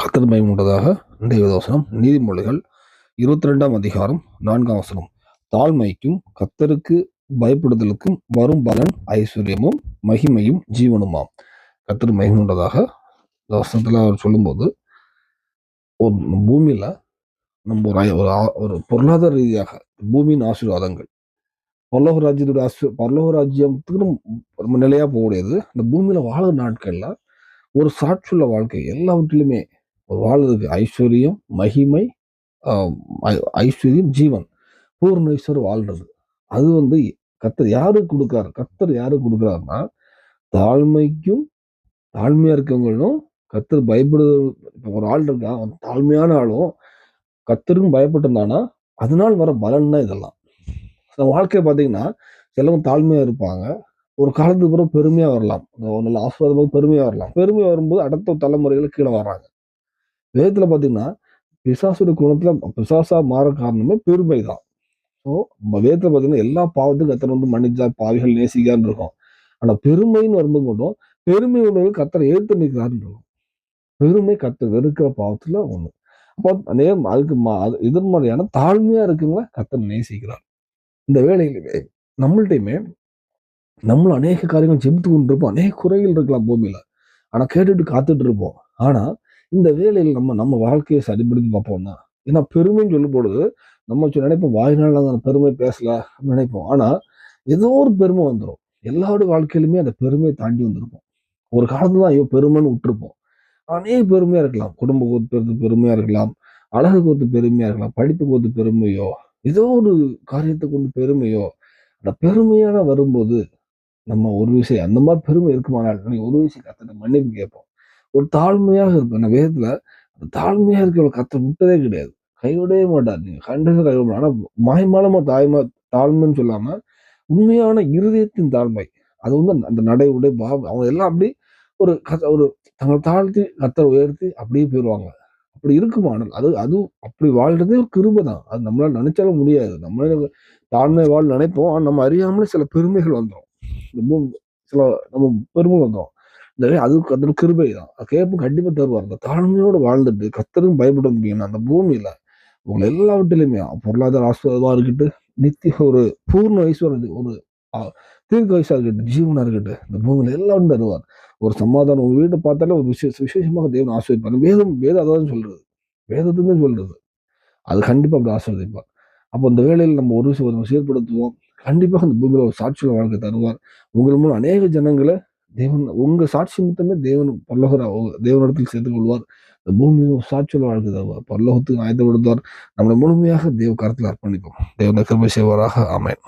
கத்தர் உண்டதாக இன்றைய வசனம். நீதிமொழிகள் இருபத்தி ரெண்டாம் அதிகாரம் நான்காம் வசனம். தாழ்மைக்கும் கத்தருக்கு பயப்படுதலுக்கும் வரும் பலன் ஐஸ்வர்யமும் மகிமையும் ஜீவனுமாம். கத்தர் மகிமுண்டதாக இந்த வசனத்தில் அவர் சொல்லும்போது ஒரு பூமியில் நம்ம ஒரு ஒரு ஒரு பொருளாதார ரீதியாக பூமியின் ஆசீர்வாதங்கள். பல்லோக ராஜ்யத்துடைய ஆசீர் பரலோக ராஜ்யத்துக்கு நம்ம நிலையாக போகக்கூடியது இந்த பூமியில் வாழ்கிற நாட்களில் ஒரு சாட்சியுள்ள வாழ்க்கை எல்லாவற்றிலுமே வாழ்றதுக்கு ஐஸ்வர்யம் மகிமை ஐஸ்வர்யம் ஜீவன். பூர்ண ஐஸ்வர்யம் வாழ்றது. அது வந்து கத்தர் யாருக்கு கொடுக்குறாரு? கத்தர் யாருக்கு கொடுக்குறாருன்னா தாழ்மைக்கும் தாழ்மையாக இருக்கவங்களும் கத்தர் பயப்படு இப்போ ஒரு ஆள் இருக்கா? அவன் தாழ்மையான ஆளும். கத்தருக்கும் பயப்பட்டிருந்தானா அதனால் வர பலன் தான் இதெல்லாம். நம்ம வாழ்க்கையை பார்த்தீங்கன்னா சிலவங்க தாழ்மையாக இருப்பாங்க. ஒரு காலத்துக்கு பிறகு பெருமையாக வரலாம். ஒரு நல்ல ஆசீர்வாதம் பெருமையாக வரலாம். பெருமையாக வரும்போது அடுத்த தலைமுறைகள் கீழே வர்றாங்க. வேதத்தில் பார்த்தீங்கன்னா பிசாசுடைய குணத்தில் பிசாசாக மாற காரணமே பெருமை தான் ஸோ வேதத்தில் பார்த்தீங்கன்னா எல்லா பாவத்துக்கும் கத்தனை வந்து மன்னிச்சார் பாவிகள் நேசிக்கான்னு இருக்கும். ஆனால் பெருமைன்னு வரும்போது மட்டும் பெருமை உள்ளவர்கள் கத்தரை ஏற்று நிற்கிறாருன்னு இருக்கும். பெருமை கத்த வெறுக்கிற பாவத்தில் ஒன்று அப்போ நேம் அதுக்கு மா- அது எதிர்மறையான தாழ்மையாக இருக்குங்களா கத்தனை நேசிக்கிறார். இந்த வேலையிலுமே நம்மள்டையுமே நம்மளும் அநேக காரியங்கள் ஜெபித்து கொண்டு இருப்போம் அநேக குறைகள் இருக்கலாம் பூமியில். ஆனால் கேட்டுட்டு காத்துட்டு இருப்போம். ஆனால் இந்த வேலையில் நம்ம நம்ம வாழ்க்கையை சரிப்படுத்தி பார்ப்போம்னா ஏன்னா பெருமைன்னு சொல்லும் பொழுது நம்ம நினைப்போம் வாய்நாள் அந்த பெருமை பேசல அப்படின்னு நினைப்போம். ஆனால் ஏதோ ஒரு பெருமை வந்துடும் எல்லாருடைய வாழ்க்கையிலுமே அந்த பெருமையை தாண்டி வந்திருப்போம் ஒரு காலத்துல தான் ஐயோ பெருமைன்னு விட்டுருப்போம். அநேக பெருமையாக இருக்கலாம். குடும்ப கோத்து பெருமையாக இருக்கலாம். அழகு கோத்து பெருமையாக இருக்கலாம். படிப்பு கோத்து பெருமையோ ஏதோ ஒரு காரியத்தை கொண்டு பெருமையோ அந்த பெருமையான வரும்போது நம்ம ஒரு விஷயம் அந்த மாதிரி பெருமை இருக்குமானால் ஒரு விஷயம் கத்துட்டு மன்னிப்பு கேட்போம். ஒரு தாழ்மையாக இருக்கும் அந்த வேதத்துல தாழ்மையாக இருக்க இருக்கிற கத்த விட்டதே கிடையாது. கைவிடவே மாட்டார் நீங்க. கண்டிப்பாக கைவிட மாட்டார். ஆனா மாய்மாலமா தாய்மா தாழ்மைன்னு சொல்லாம உண்மையான இருதயத்தின் தாழ்மை. அது வந்து அந்த- நடை உடை பாவம் அவங்க எல்லாம் அப்படி ஒரு கத்த ஒரு தங்களை தாழ்த்தி கத்தரை உயர்த்தி அப்படியே போயிடுவாங்க அப்படி இருக்குமானால் அது அது அப்படி வாழ்றதே ஒரு கிருபை தான். அது நம்மளால நினைச்சாலும் முடியாது. நம்மளே தாழ்மை வாழ் நினைப்போம். ஆனால் நம்ம அறியாமலே சில பெருமைகள் வந்துடும் சில நம்ம பெருமை வந்துடும் இந்த அது கத்தர் கிருபை தான் அது கண்டிப்பாக தருவார். அந்த தாழ்மையோடு வாழ்ந்துட்டு கத்தரும் பயப்பட முடியும் அந்த பூமியில் உங்களை எல்லாவற்றிலுமே பொருளாதார ஆசீர்வாதமா இருக்கட்டும் நித்திய ஒரு பூர்ண ஐஸ்வர்யம் ஒரு தீர்க்க வயசாக இருக்கட்டும் ஜீவனாக இருக்கட்டும் இந்த பூமியில் எல்லாரும் தருவார். ஒரு சமாதானம் உங்கள் வீட்டை பார்த்தாலே ஒரு விசேஷ விசேஷமாக தேவன் ஆசீர்வதிப்பார். வேதம் வேதம் அதான் சொல்கிறது வேதத்துமே சொல்கிறது அது கண்டிப்பாக அப்படி ஆசீர்வதிப்பார். அப்போ இந்த வேலையில் நம்ம ஒரு விஷயம் நம்ம சீர்படுத்துவோம் கண்டிப்பாக அந்த பூமியில் ஒரு சாட்சியில் வாழ்க்கை தருவார். உங்கள் மூலம் அநேக ஜனங்களை தேவன் உங்க சாட்சி நிமித்தமே தேவன் பரலோகர தேவனிடத்தில் சேர்த்துக் கொள்வார். இந்த பூமியில் சாட்சியில் வாழ்க்கை தருவார் பரலோகத்துக்கு ஆயத்தப்படுத்துவார். நம்மளை முழுமையாக தேவ கருத்தில் அர்ப்பணிப்போம். தேவன கிருபை செய்வாராக. ஆமென்.